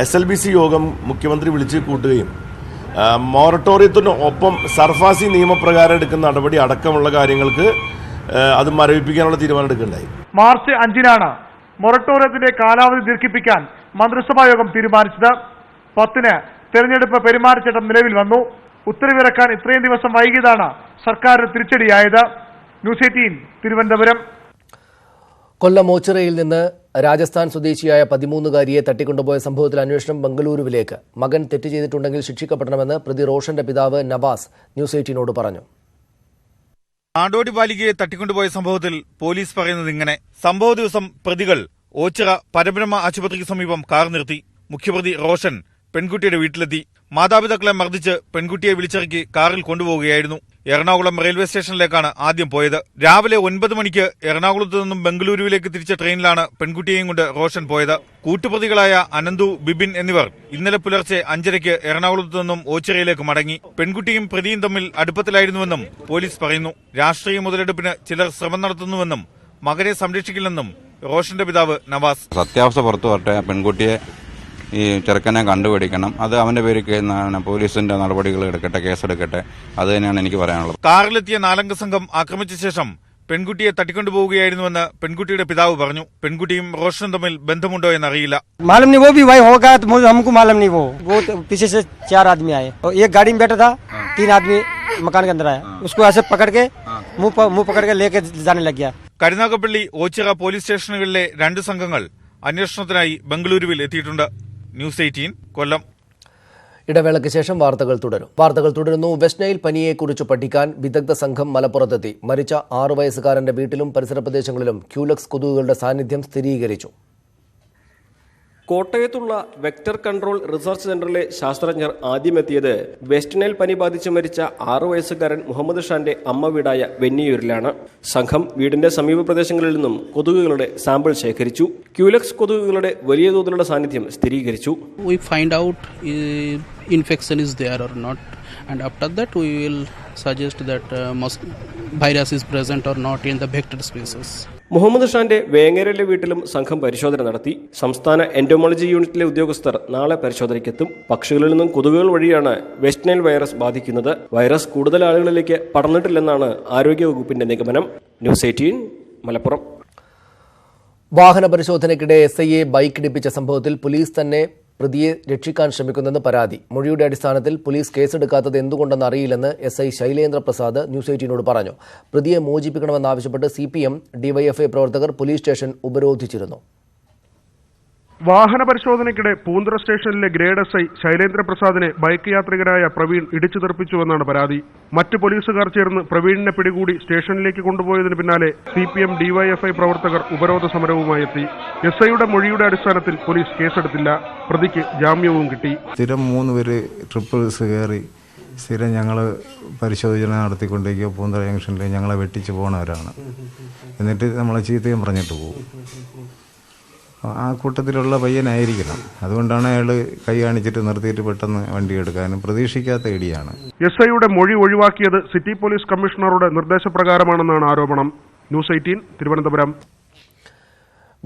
എസ് എൽ ബി സി യോഗം മുഖ്യമന്ത്രി വിളിച്ച് കൂട്ടുകയും മൊറട്ടോറിയത്തിന് ഒപ്പം സർഫാസി നിയമപ്രകാരം എടുക്കുന്ന നടപടി അടക്കമുള്ള കാര്യങ്ങൾക്ക് അത് മരവിപ്പിക്കാനുള്ള തീരുമാനം എടുക്കുകയുണ്ടായി. മാർച്ച് അഞ്ചിനാണ് മൊറട്ടോറിയത്തിന്റെ കാലാവധി ദീർഘിപ്പിക്കാൻ മന്ത്രിസഭാ യോഗം തീരുമാനിച്ചത്. പത്തിന് തെരഞ്ഞെടുപ്പ് പെരുമാറ്റച്ചട്ടം നിലവിൽ വന്നു. ഉത്തരവിറക്കാൻ ഇത്രയും ദിവസം വൈകിയതാണ് സർക്കാരിന് തിരിച്ചടിയായത്. News eighteen Thiruvananthapuram. കൊല്ലം മോച്ചിറയിൽ നിന്ന് രാജസ്ഥാൻ സ്വദേശിയായ പതിമൂന്നുകാരിയെ തട്ടിക്കൊണ്ടുപോയ സംഭവത്തിൽ അന്വേഷണം ബംഗളൂരുവിലേക്ക്. മകൻ തെറ്റ് ചെയ്തിട്ടുണ്ടെങ്കിൽ ശിക്ഷിക്കപ്പെടണമെന്ന് പ്രതി റോഷന്റെ പിതാവ് നവാസ് ന്യൂസ് എയ്റ്റീനോട് പറഞ്ഞു. നാടോടി ബാലികയെ തട്ടിക്കൊണ്ടുപോയ സംഭവത്തിൽ പോലീസ് പറയുന്നത് ഇങ്ങനെ. സംഭവ ദിവസം പ്രതികൾ ഓച്ചിറ പരബ്രഹ്മ ആശുപത്രിക്ക് സമീപം കാർ നിർത്തി. മുഖ്യപ്രതി റോഷൻ പെൺകുട്ടിയുടെ വീട്ടിലെത്തി. മാതാപിതാക്കളെ മർദ്ദിച്ച് പെൺകുട്ടിയെ വിളിച്ചിറക്കി കാറിൽ കൊണ്ടുപോവുകയായിരുന്നു. എറണാകുളം റെയിൽവേ സ്റ്റേഷനിലേക്കാണ് ആദ്യം പോയത്. രാവിലെ ഒൻപത് മണിക്ക് എറണാകുളത്ത് നിന്നും ബംഗളൂരുവിലേക്ക് തിരിച്ച ട്രെയിനിലാണ് പെൺകുട്ടിയെയും കൊണ്ട് റോഷൻ പോയത്. കൂട്ടുപ്രതികളായ അനന്തു ബിബിൻ എന്നിവർ ഇന്നലെ പുലർച്ചെ അഞ്ചരയ്ക്ക് എറണാകുളത്ത് നിന്നും ഓച്ചിറയിലേക്ക് മടങ്ങി. പെൺകുട്ടിയും പ്രതിയും തമ്മിൽ അടുപ്പത്തിലായിരുന്നുവെന്നും പോലീസ് പറയുന്നു. രാഷ്ട്രീയ മുതലെടുപ്പിന് ചിലർ ശ്രമം നടത്തുന്നുവെന്നും മകനെ സംരക്ഷിക്കില്ലെന്നും റോഷന്റെ പിതാവ് നവാസ്. സത്യാവസ്ഥ പുറത്തു വരട്ടെ. പെൺകുട്ടിയെ ഈ ചെറുക്കനെ കണ്ടുപിടിക്കണം അത് അവന്റെ പേരിൽ കേ- ന- പോലീസിന്റെ നടപടികൾ എടുക്കട്ടെ കേസെടുക്കട്ടെ അത് തന്നെയാണ് എനിക്ക് പറയാനുള്ളത് കാറിലെത്തിയ നാലംഗ സംഘം ആക്രമിച്ച ശേഷം പെൺകുട്ടിയെ തട്ടിക്കൊണ്ടുപോവുകയായിരുന്നുവെന്ന് പെൺകുട്ടിയുടെ പിതാവ് പറഞ്ഞു പെൺകുട്ടിയും റോഷനും തമ്മിൽ ബന്ധമുണ്ടോ എന്നറിയില്ല मालूम नहीं वो भी वही होगा तो मुझे हमको मालूम नहीं वो वो तो पीछे से चार आदमी आए और एक गाड़ी में बैठा था तीन आदमी मकान के अंदर आया उसको ऐसे पकड़ के मुंह प- मुंह पकड़ के लेके जाने लग गया കരുനാഗപ്പള്ളി ഓച്ചിറ പോലീസ് സ്റ്റേഷനുകളിലെ രണ്ട് സംഘങ്ങൾ അന്വേഷണത്തിനായി ബംഗളൂരുവിൽ എത്തിയിട്ടുണ്ട് News eighteen Kollam. ഇടവേളയ്ക്ക് ശേഷം വാർത്തകൾ തുടരും. വാർത്തകൾ തുടരുന്നു. വെസ്റ്റ് നൈൽ പനിയെക്കുറിച്ച് പഠിക്കാൻ വിദഗ്ധ സംഘം മലപ്പുറത്തെത്തി. മരിച്ച ആറു വയസ്സുകാരന്റെ വീട്ടിലും പരിസര പ്രദേശങ്ങളിലും ക്യൂലക്സ് കൊതുകുകളുടെ സാന്നിധ്യം സ്ഥിരീകരിച്ചു. കോട്ടയത്തുള്ള വെക്ടർ കൺട്രോൾ റിസർച്ച് സെന്ററിലെ ശാസ്ത്രജ്ഞർ ആദ്യമെത്തിയത് വെസ്റ്റ് നൈൽ പനി ബാധിച്ച് മരിച്ച ആറു വയസ്സുകാരൻ മുഹമ്മദ് ഷാന്റെ അമ്മ വീടായ വെന്നിയൂരിലാണ്. സംഘം വീടിന്റെ സമീപ പ്രദേശങ്ങളിൽ നിന്നും കൊതുകുകളുടെ സാമ്പിൾ ശേഖരിച്ചു. ക്യൂലക്സ് കൊതുകുകളുടെ വലിയ തോതിലുള്ള സാന്നിധ്യം സ്ഥിരീകരിച്ചു. We മുഹമ്മദ് ഷാന്റെ വേങ്ങരയിലെ വീട്ടിലും സംഘം പരിശോധന നടത്തി. സംസ്ഥാന എൻഡോമോളജി യൂണിറ്റിലെ ഉദ്യോഗസ്ഥർ നാളെ പരിശോധനയ്ക്കെത്തും. പക്ഷികളിൽ നിന്നും കൊതുകുകൾ വഴിയാണ് വെസ്റ്റ് നൈൽ വൈറസ് ബാധിക്കുന്നത്. വൈറസ് കൂടുതൽ ആളുകളിലേക്ക് പടർന്നിട്ടില്ലെന്നാണ് ആരോഗ്യവകുപ്പിന്റെ നിഗമനം. News eighteen Malappuram. വാഹന പരിശോധനയ്ക്കിടെ എസ് ഐയെ ബൈക്ക് ഇടിപ്പിച്ച സംഭവത്തിൽ പോലീസ് തന്നെ പ്രതിയെ രക്ഷിക്കാൻ ശ്രമിക്കുന്നെന്ന് പരാതി. മൊഴിയുടെ അടിസ്ഥാനത്തിൽ പോലീസ് കേസെടുക്കാത്തത് എന്തുകൊണ്ടെന്ന് അറിയില്ലെന്ന് S I Shailendra Prasad news എയ്റ്റീനോട് പറഞ്ഞു. പ്രതിയെ മോചിപ്പിക്കണമെന്നാവശ്യപ്പെട്ട് സി പി എം ഡിവൈഎഫ്ഐ പ്രവർത്തകർ പോലീസ് സ്റ്റേഷൻ ഉപരോധിച്ചിരുന്നു. വാഹന പരിശോധനയ്ക്കിടെ പൂന്തുറ സ്റ്റേഷനിലെ ഗ്രേഡ് എസ് ഐ ശൈലേന്ദ്രപ്രസാദിനെ ബൈക്ക് യാത്രികരായ പ്രവീൺ ഇടിച്ചു തെറിപ്പിച്ചുവെന്നാണ് പരാതി. മറ്റ് പോലീസുകാർ ചേർന്ന് പ്രവീണിനെ പിടികൂടി സ്റ്റേഷനിലേക്ക് കൊണ്ടുപോയതിന് പിന്നാലെ സി പി എം ഡിവൈഎഫ്ഐ പ്രവർത്തകർ ഉപരോധ സമരവുമായി എത്തി. എസ് ഐയുടെ മൊഴിയുടെ അടിസ്ഥാനത്തിൽ പോലീസ് കേസെടുത്തില്ല. പ്രതിക്ക് ജാമ്യവും കിട്ടി. സ്ഥിരം മൂന്ന് പേര് ട്രിപ്പിൾസ് കയറി സ്ഥിരം ഞങ്ങൾ പരിശോധന നടത്തിക്കൊണ്ടിരിക്കുക. പൂന്തറ ജംഗ്ഷനിൽ ഞങ്ങളെ വെട്ടിച്ച് പോകുന്നവരാണ് എന്നിട്ട് നമ്മളെ ചീത്തയും പറഞ്ഞിട്ട് പോകും ആ കൂട്ടത്തിലുള്ള പയ്യനായിരിക്കണം. അതുകൊണ്ടാണ് അയാൾ കൈ കാണിച്ചിട്ട് നിർത്തിയിട്ട് പെട്ടെന്ന് വണ്ടി എടുക്കാനും പ്രതീക്ഷിക്കാത്ത ഇടിയാണ്. എസ് ഐയുടെ മൊഴി ഒഴിവാക്കിയത് സിറ്റി പോലീസ് കമ്മീഷണറുടെ നിർദ്ദേശപ്രകാരമാണെന്നാണ് ആരോപണം. News eighteen Thiruvananthapuram.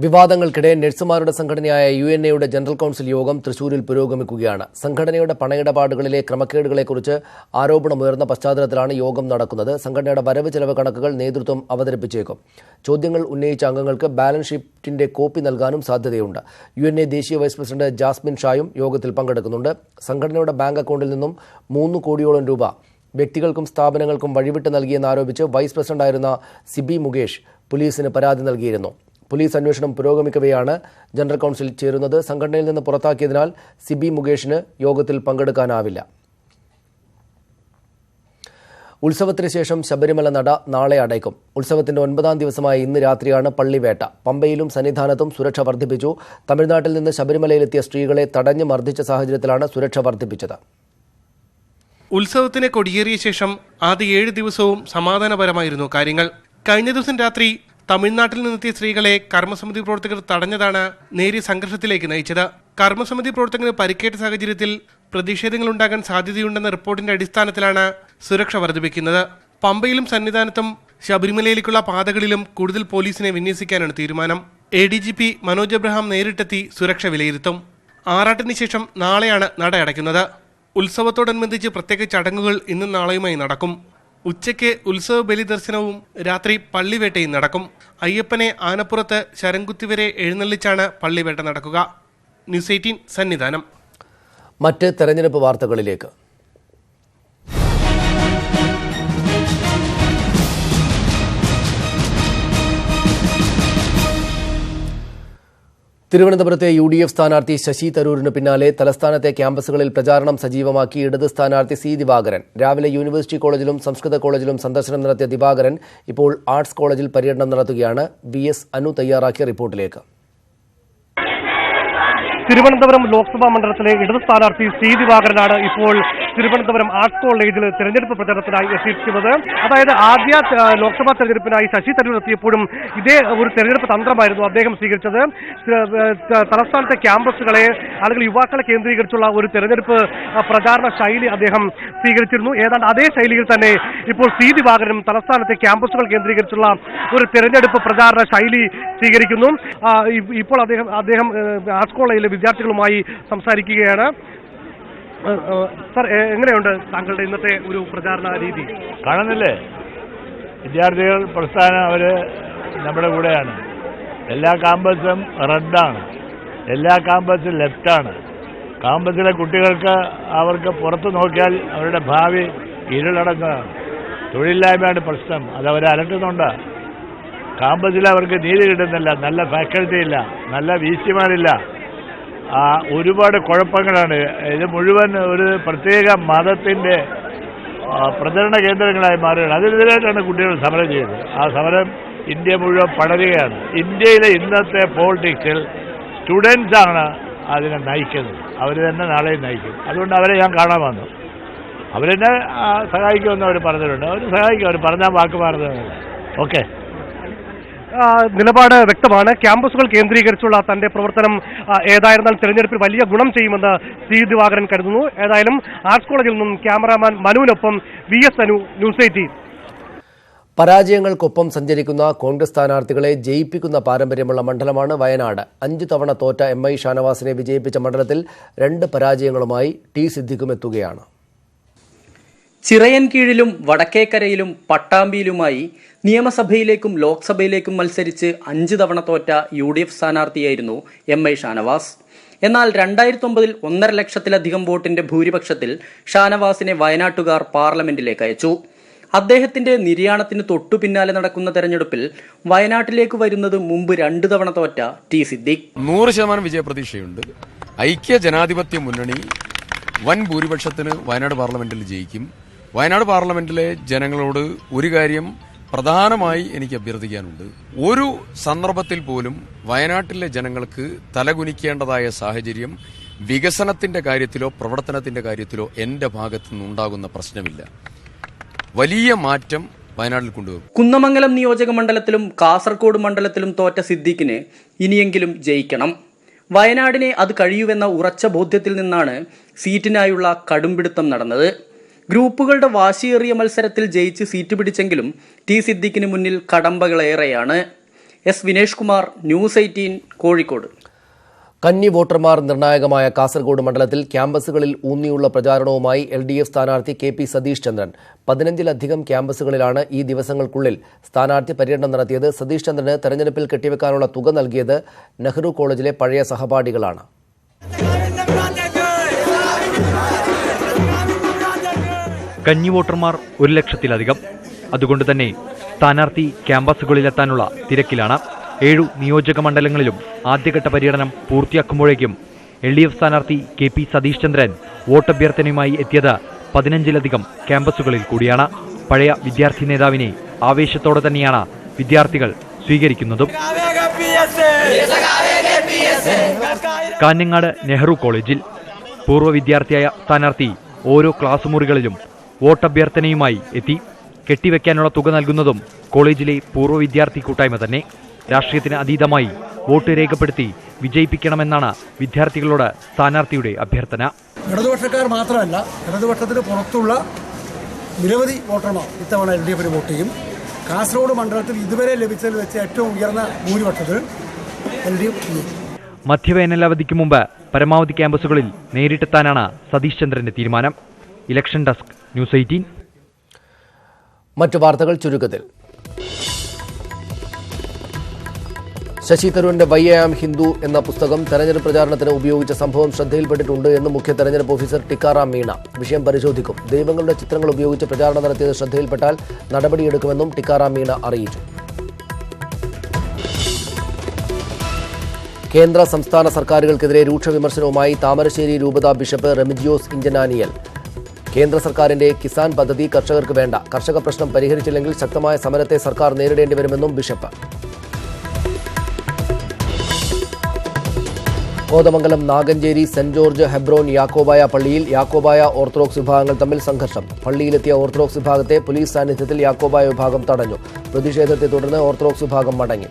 വിവാദങ്ങൾക്കിടെ നഴ്സുമാരുടെ സംഘടനയായ യു എൻ എയുടെ ജനറൽ കൌൺസിൽ യോഗം തൃശൂരിൽ പുരോഗമിക്കുകയാണ്. സംഘടനയുടെ പണയിടപാടുകളിലെ ക്രമക്കേടുകളെക്കുറിച്ച് ആരോപണമുയർന്ന പശ്ചാത്തലത്തിലാണ് യോഗം നടക്കുന്നത്. സംഘടനയുടെ വരവ് ചെലവ് കണക്കുകൾ നേതൃത്വം അവതരിപ്പിച്ചേക്കും. ചോദ്യങ്ങൾ ഉന്നയിച്ച അംഗങ്ങൾക്ക് ബാലൻസ് ഷീറ്റിന്റെ കോപ്പി നൽകാനും സാധ്യതയുണ്ട്. യു എൻ എ ദേശീയ വൈസ് പ്രസിഡന്റ് ജാസ്മിൻ ഷായും യോഗത്തിൽ പങ്കെടുക്കുന്നുണ്ട്. സംഘടനയുടെ ബാങ്ക് അക്കൗണ്ടിൽ നിന്നും മൂന്ന് കോടിയോളം രൂപ വ്യക്തികൾക്കും സ്ഥാപനങ്ങൾക്കും വഴിവിട്ട് നൽകിയെന്നാരോപിച്ച് വൈസ് പ്രസിഡന്റായിരുന്ന സിബി മുകേഷ് പോലീസിന് പരാതി നൽകിയിരുന്നു. പോലീസ് അന്വേഷണം പുരോഗമിക്കവെയാണ് ജനറൽ കൗൺസിൽ ചേരുന്നത്. സംഘടനയിൽ നിന്ന് പുറത്താക്കിയതിനാൽ സിബി മുകേഷിന് യോഗത്തിൽ പങ്കെടുക്കാനാവില്ല. ഉത്സവത്തിന് ശേഷം ശബരിമല നട നാളെ അടയ്ക്കും. ഉത്സവത്തിന്റെ ഒൻപതാം ദിവസമായ ഇന്ന് രാത്രിയാണ് പള്ളിവേട്ട. പമ്പയിലും സന്നിധാനത്തും സുരക്ഷ വർദ്ധിപ്പിച്ചു. തമിഴ്നാട്ടിൽ നിന്ന് ശബരിമലയിലെത്തിയ സ്ത്രീകളെ തടഞ്ഞു മർദ്ദിച്ച സാഹചര്യത്തിലാണ് സുരക്ഷ വർദ്ധിപ്പിച്ചത്. ഉത്സവത്തിന് കൊടിയേറിയ ശേഷം ആദ്യ ഏഴ് ദിവസവും സമാധാനപരമായിരുന്നു കാര്യങ്ങൾ. കഴിഞ്ഞ ദിവസം രാത്രി തമിഴ്നാട്ടിൽ നിന്നെത്തിയ സ്ത്രീകളെ കർമ്മസമിതി പ്രവർത്തകർ തടഞ്ഞതാണ് നേരിയ സംഘർഷത്തിലേക്ക് നയിച്ചത്. കർമ്മസമിതി പ്രവർത്തകന് പരിക്കേറ്റ സാഹചര്യത്തിൽ പ്രതിഷേധങ്ങൾ ഉണ്ടാകാൻ സാധ്യതയുണ്ടെന്ന റിപ്പോർട്ടിന്റെ അടിസ്ഥാനത്തിലാണ് സുരക്ഷ വർദ്ധിപ്പിക്കുന്നത്. പമ്പയിലും സന്നിധാനത്തും ശബരിമലയിലേക്കുള്ള പാതകളിലും കൂടുതൽ പോലീസിനെ വിന്യസിക്കാനാണ് തീരുമാനം. A D G P Manoj Abraham നേരിട്ടെത്തി സുരക്ഷ വിലയിരുത്തും. ആറാട്ടിന് ശേഷം നാളെയാണ് നട അടയ്ക്കുന്നത്. ഉത്സവത്തോടനുബന്ധിച്ച് പ്രത്യേക ചടങ്ങുകൾ ഇന്നും നാളെയുമായി നടക്കും. ഉച്ചയ്ക്ക് ഉത്സവ ബലി ദർശനവും രാത്രി പള്ളിവേട്ടയും നടക്കും. അയ്യപ്പനെ ആനപ്പുറത്ത് ശരംകുത്തി വരെ എഴുന്നള്ളിച്ചാണ് പള്ളിവേട്ട നടക്കുക. News eighteen Sannidhanam. മറ്റ് തെരഞ്ഞെടുപ്പ് വാർത്തകളിലേക്ക്. തിരുവനന്തപുരത്തെ യു ഡി എഫ് സ്ഥാനാർത്ഥി ശശി തരൂരിന് പിന്നാലെ തലസ്ഥാനത്തെ ക്യാമ്പസുകളിൽ പ്രചാരണം സജീവമാക്കി ഇടത് സ്ഥാനാർത്ഥി സി ദിവാകരൻ. രാവിലെ യൂണിവേഴ്സിറ്റി കോളേജിലും സംസ്കൃത കോളേജിലും സന്ദർശനം നടത്തിയ ദിവാകരൻ ഇപ്പോൾ ആർട്സ് കോളേജിൽ പര്യടനം നടത്തുകയാണ്. ബി എസ് അനു തയ്യാറാക്കിയ റിപ്പോർട്ടിലേക്ക്. തിരുവനന്തപുരം ലോക്സഭാ മണ്ഡലത്തിലെ ഇടത് സ്ഥാനാർത്ഥി സി ദിവാകരനാണ് ഇപ്പോൾ തിരുവനന്തപുരം ആർട്സ് കോളേജിൽ തെരഞ്ഞെടുപ്പ് പ്രചരണത്തിനായി എത്തിയിരിക്കുന്നത്. അതായത് ആദ്യ ലോക്സഭാ തെരഞ്ഞെടുപ്പിനായി ശശി തരൂർ എത്തിയപ്പോഴും ഇതേ ഒരു തെരഞ്ഞെടുപ്പ് തന്ത്രമായിരുന്നു അദ്ദേഹം സ്വീകരിച്ചത്. തലസ്ഥാനത്തെ ക്യാമ്പസുകളെ അല്ലെങ്കിൽ യുവാക്കളെ കേന്ദ്രീകരിച്ചുള്ള ഒരു തെരഞ്ഞെടുപ്പ് പ്രചാരണ ശൈലി അദ്ദേഹം സ്വീകരിച്ചിരുന്നു. ഏതാണ്ട് അതേ ശൈലിയിൽ തന്നെ ഇപ്പോൾ സി ദിവാകരനും തലസ്ഥാനത്തെ ക്യാമ്പസുകൾ കേന്ദ്രീകരിച്ചുള്ള ഒരു തെരഞ്ഞെടുപ്പ് പ്രചാരണ ശൈലി സ്വീകരിക്കുന്നു. ഇപ്പോൾ അദ്ദേഹം അദ്ദേഹം ആർട്സ് കോളേജിലെ വിദ്യാർത്ഥികളുമായി സംസാരിക്കുകയാണ്. സർ എങ്ങനെയുണ്ട് താങ്കളുടെ ഇന്നത്തെ ഒരു പ്രചാരണ രീതി? കാണുന്നില്ലേ? വിദ്യാർത്ഥികൾ പ്രസ്ഥാനം അവർ നമ്മുടെ കൂടെയാണ്. എല്ലാ കാമ്പസും റെഡാണ്. എല്ലാ കാമ്പസും ലെഫ്റ്റാണ്. കാമ്പസിലെ കുട്ടികൾക്ക് അവർക്ക് പുറത്ത് നോക്കിയാൽ അവരുടെ ഭാവി ഇരുളടങ്ങുകയാണ് തൊഴിലില്ലായ്മയാണ് പ്രശ്നം. അത് അവരെ അലട്ടുന്നുണ്ട്. കാമ്പസിൽ അവർക്ക് നീതി കിട്ടുന്നില്ല. നല്ല ഫാക്കൽറ്റി ഇല്ല നല്ല വി സിമാരില്ല ഒരുപാട് കുഴപ്പങ്ങളാണ്. ഇത് മുഴുവൻ ഒരു പ്രത്യേക മതത്തിന്റെ പ്രചരണ കേന്ദ്രങ്ങളായി മാറുകയാണ്. അതിനെതിരായിട്ടാണ് കുട്ടികൾ സമരം ചെയ്യുന്നത്. ആ സമരം ഇന്ത്യ മുഴുവൻ പടരുകയാണ്. ഇന്ത്യയിലെ ഇന്നത്തെ പോളിറ്റിക്സിൽ സ്റ്റുഡൻസാണ് അതിനെ നയിക്കുന്നത്. അവർ തന്നെ നാളെ നയിക്കും. അതുകൊണ്ട് അവരെ ഞാൻ കാണാൻ വന്നു. അവരെന്നെ സഹായിക്കുമെന്ന് അവർ പറഞ്ഞിട്ടുണ്ട്. അവർ സഹായിക്കും. അവർ പറഞ്ഞാൽ വാക്ക് മാറുന്നതല്ല. ഓക്കെ. നിലപാട് വ്യക്തമാണ്. ക്യാമ്പസുകൾ കേന്ദ്രീകരിച്ചുള്ള തന്റെ പ്രവർത്തനം ഏതായിരുന്നാലും തെരഞ്ഞെടുപ്പിൽ വലിയ ഗുണം ചെയ്യുമെന്ന് സി ദിവാകരൻ കരുതുന്നു. ഏതായാലും ആർട്സ് കോളേജിൽ നിന്നും cameraman മനുവിനൊപ്പം V S Anu news eighteen. പരാജയങ്ങൾക്കൊപ്പം സഞ്ചരിക്കുന്ന കോൺഗ്രസ് സ്ഥാനാർത്ഥികളെ ജയിപ്പിക്കുന്ന പാരമ്പര്യമുള്ള മണ്ഡലമാണ് വയനാട്. അഞ്ച് തവണ തോറ്റ എം ഐ ഷാനവാസിനെ വിജയിപ്പിച്ച മണ്ഡലത്തിൽ രണ്ട് പരാജയങ്ങളുമായി ടി സിദ്ദിഖും എത്തുകയാണ്. ചിറയൻ കീഴിലും വടക്കേക്കരയിലും പട്ടാമ്പിയിലുമായി നിയമസഭയിലേക്കും ലോക്സഭയിലേക്കും മത്സരിച്ച് അഞ്ച് തവണ തോറ്റ യു ഡി എഫ് സ്ഥാനാർത്ഥിയായിരുന്നു എം ഐ ഷാനവാസ്. എന്നാൽ രണ്ടായിരത്തി ഒമ്പതിൽ ഒന്നര ലക്ഷത്തിലധികം വോട്ടിന്റെ ഭൂരിപക്ഷത്തിൽ ഷാനവാസിനെ വയനാട്ടുകാർ പാർലമെന്റിലേക്ക് അയച്ചു. അദ്ദേഹത്തിന്റെ നിര്യാണത്തിന് തൊട്ടു പിന്നാലെ നടക്കുന്ന തെരഞ്ഞെടുപ്പിൽ വയനാട്ടിലേക്ക് വരുന്നത് മുമ്പ് രണ്ടു തവണ തോറ്റ ടി സിദ്ദിഖ്. നൂറ് ശതമാനം വിജയപ്രതീക്ഷയുണ്ട്. ഐക്യ ജനാധിപത്യ മുന്നണി വൻ ഭൂരിപക്ഷത്തിന് വയനാട് പാർലമെന്റിൽ ജയിക്കും. വയനാട് പാർലമെന്റിലെ ജനങ്ങളോട് ഒരു കാര്യം പ്രധാനമായി എനിക്ക് അഭ്യർത്ഥിക്കാനുണ്ട്. ഒരു സന്ദർഭത്തിൽ പോലും വയനാട്ടിലെ ജനങ്ങൾക്ക് തലകുനിക്കേണ്ടതായ സാഹചര്യം വികസനത്തിന്റെ കാര്യത്തിലോ പ്രവർത്തനത്തിന്റെ കാര്യത്തിലോ എന്റെ ഭാഗത്തു നിന്നുണ്ടാകുന്ന പ്രശ്നമില്ല. വലിയ മാറ്റം വയനാട്ടിൽ കൊണ്ടുവരും. കുന്നമംഗലം നിയോജക മണ്ഡലത്തിലും കാസർഗോഡ് മണ്ഡലത്തിലും തോറ്റ സിദ്ദീഖിന് ഇനിയെങ്കിലും ജയിക്കണം. വയനാടിനെ അത് കഴിയുവെന്ന ഉറച്ച ബോധ്യത്തിൽ നിന്നാണ് സീറ്റിനായുള്ള കടുംപിടുത്തം നടന്നത്. ഗ്രൂപ്പുകളുടെ വാശിയേറിയ മത്സരത്തിൽ ജയിച്ച് സീറ്റ് പിടിച്ചെങ്കിലും ടി സിദ്ദിഖിന് മുന്നിൽ കടമ്പകളേറെയാണ്. S Vinesh Kumar news eighteen Kozhikode. കന്നി വോട്ടർമാർ നിർണായകമായ കാസർഗോഡ് മണ്ഡലത്തിൽ ക്യാമ്പസുകളിൽ ഊന്നിയുള്ള പ്രചാരണവുമായി എൽ ഡി എഫ് സ്ഥാനാർത്ഥി കെ പി സതീഷ് ചന്ദ്രൻ. പതിനഞ്ചിലധികം ക്യാമ്പസുകളിലാണ് ഈ ദിവസങ്ങൾക്കുള്ളിൽ സ്ഥാനാർത്ഥി പര്യടനം നടത്തിയത്. സതീഷ് ചന്ദ്രന് തെരഞ്ഞെടുപ്പിൽ കെട്ടിവെക്കാനുള്ള തുക നൽകിയത് നെഹ്റു കോളേജിലെ പഴയ സഹപാഠികളാണ്. കഞ്ഞി വോട്ടർമാർ ഒരു ലക്ഷത്തിലധികം. അതുകൊണ്ട് തന്നെ സ്ഥാനാർത്ഥി ക്യാമ്പസുകളിലെത്താനുള്ള തിരക്കിലാണ്. ഏഴു നിയോജക മണ്ഡലങ്ങളിലും ആദ്യഘട്ട പര്യടനം പൂർത്തിയാക്കുമ്പോഴേക്കും എൽ ഡി എഫ് സ്ഥാനാർത്ഥി കെ പി സതീഷ് ചന്ദ്രൻ വോട്ടഭ്യർത്ഥനയുമായി എത്തിയത് പതിനഞ്ചിലധികം ക്യാമ്പസുകളിൽ കൂടിയാണ്. പഴയ വിദ്യാർത്ഥി നേതാവിനെ ആവേശത്തോടെ തന്നെയാണ് വിദ്യാർത്ഥികൾ സ്വീകരിക്കുന്നതും. കാഞ്ഞങ്ങാട് നെഹ്റു കോളേജിൽ പൂർവ വിദ്യാർത്ഥിയായ സ്ഥാനാർത്ഥി ഓരോ ക്ലാസ് മുറികളിലും വോട്ടഭ്യർത്ഥനയുമായി എത്തി. കെട്ടിവെക്കാനുള്ള തുക നൽകുന്നതും കോളേജിലെ പൂർവ വിദ്യാർത്ഥി കൂട്ടായ്മ തന്നെ. രാഷ്ട്രീയത്തിന് അതീതമായി വോട്ട് രേഖപ്പെടുത്തി വിജയിപ്പിക്കണമെന്നാണ് വിദ്യാർത്ഥികളോട് സ്ഥാനാർത്ഥിയുടെ അഭ്യർത്ഥന. ഇടതുപക്ഷക്കാർ മാത്രമല്ല ഇടതുപക്ഷത്തിന് പുറത്തുള്ള നിരവധി വോട്ടർമാർ ഇത്തവണ എൽ ഡി എഫിന് വോട്ട് ചെയ്യും. കാസർഗോഡ് മണ്ഡലത്തിൽ ഇതുവരെ ലഭിച്ചതിൽ വെച്ച് ഏറ്റവും ഉയർന്ന ഭൂരിപക്ഷത്തിൽ എൽ ഡി എഫ് മധ്യവേനൽ അവധിക്ക് മുമ്പ് പരമാവധി ക്യാമ്പസുകളിൽ നേരിട്ടെത്താനാണ് സതീഷ് ചന്ദ്രന്റെ തീരുമാനം. Election desk. News eighteen. മറ്റു വാർത്തകൾ ചുരുക്കത്തിൽ. ശശി തരൂരിന്റെ വൈ ആം ഹിന്ദു എന്ന പുസ്തകം തെരഞ്ഞെടുപ്പ് പ്രചാരണത്തിന് ഉപയോഗിച്ച സംഭവം ശ്രദ്ധയിൽപ്പെട്ടിട്ടുണ്ട് എന്ന് മുഖ്യ തെരഞ്ഞെടുപ്പ് ഓഫീസർ ടിക്കാറാം മീണ വിഷയം പരിശോധിക്കും. ദൈവങ്ങളുടെ ചിത്രങ്ങൾ ഉപയോഗിച്ച് പ്രചാരണം നടത്തിയത് ശ്രദ്ധയിൽപ്പെട്ടാൽ നടപടിയെടുക്കുമെന്നും ടിക്കാറാം മീണ അറിയിച്ചു. കേന്ദ്ര സംസ്ഥാന സർക്കാരുകൾക്കെതിരെ രൂക്ഷ വിമർശനവുമായി താമരശ്ശേരി രൂപത ബിഷപ്പ് റെമിജിയോസ് ഇഞ്ചനാനിയൽ. കേന്ദ്ര സർക്കാരിന്റെ കിസാൻ പദ്ധതി കർഷകർക്ക് വേണ്ട. കർഷക പ്രശ്നം പരിഹരിച്ചില്ലെങ്കിൽ ശക്തമായ സമരത്തെ സർക്കാർ നേരിടേണ്ടി വരുമെന്നും bishop. Kothamangalam Naganchery Saint George Hebron Yakobaya പള്ളിയിൽ യാക്കോബായ ഓർത്തഡോക്സ് വിഭാഗങ്ങൾ തമ്മിൽ സംഘർഷം. പള്ളിയിലെത്തിയ ഓർത്തഡോക്സ് വിഭാഗത്തെ പോലീസ് സാന്നിധ്യത്തിൽ യാക്കോബായ വിഭാഗം തടഞ്ഞു. പ്രതിഷേധത്തെ തുടർന്ന് ഓർത്തഡോക്സ് വിഭാഗം മടങ്ങി.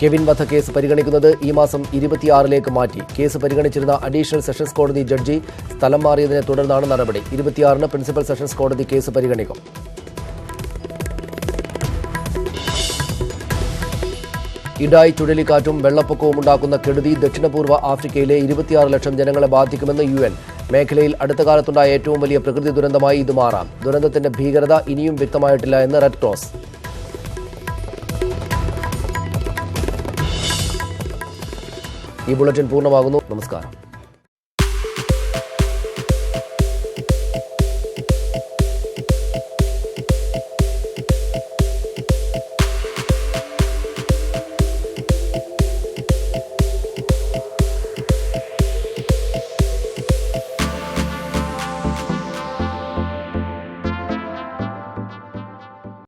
കെവിൻ വധക്കേസ് പരിഗണിക്കുന്നത് ഈ മാസം ഇരുപത്തിയാറിലേക്ക് മാറ്റി. കേസ് പരിഗണിച്ചിരുന്ന അഡീഷണൽ സെഷൻസ് കോടതി ജഡ്ജി സ്ഥലം മാറിയതിനെ തുടർന്നാണ് നടപടി. ഇരുപത്തിയാറിന് പ്രിൻസിപ്പൽ സെഷൻസ് കോടതി കേസ് പരിഗണിക്കും. ഇഡായി ചുഴലിക്കാറ്റും വെള്ളപ്പൊക്കവും ഉണ്ടാക്കുന്ന കെടുതി ദക്ഷിണപൂർവ ആഫ്രിക്കയിലെ ഇരുപത്തിയാറ് ലക്ഷം ജനങ്ങളെ ബാധിക്കുമെന്ന് യു എൻ. മേഖലയിൽ അടുത്ത കാലത്തുണ്ടായ ഏറ്റവും വലിയ പ്രകൃതി ദുരന്തമായി ഇത് മാറാം. ദുരന്തത്തിന്റെ ഭീകരത ഇനിയും വ്യക്തമായിട്ടില്ല എന്ന് റെഡ് ക്രോസ്. ഈ ബുള്ളറ്റിൻ പൂർണമാകുന്നു. നമസ്കാരം.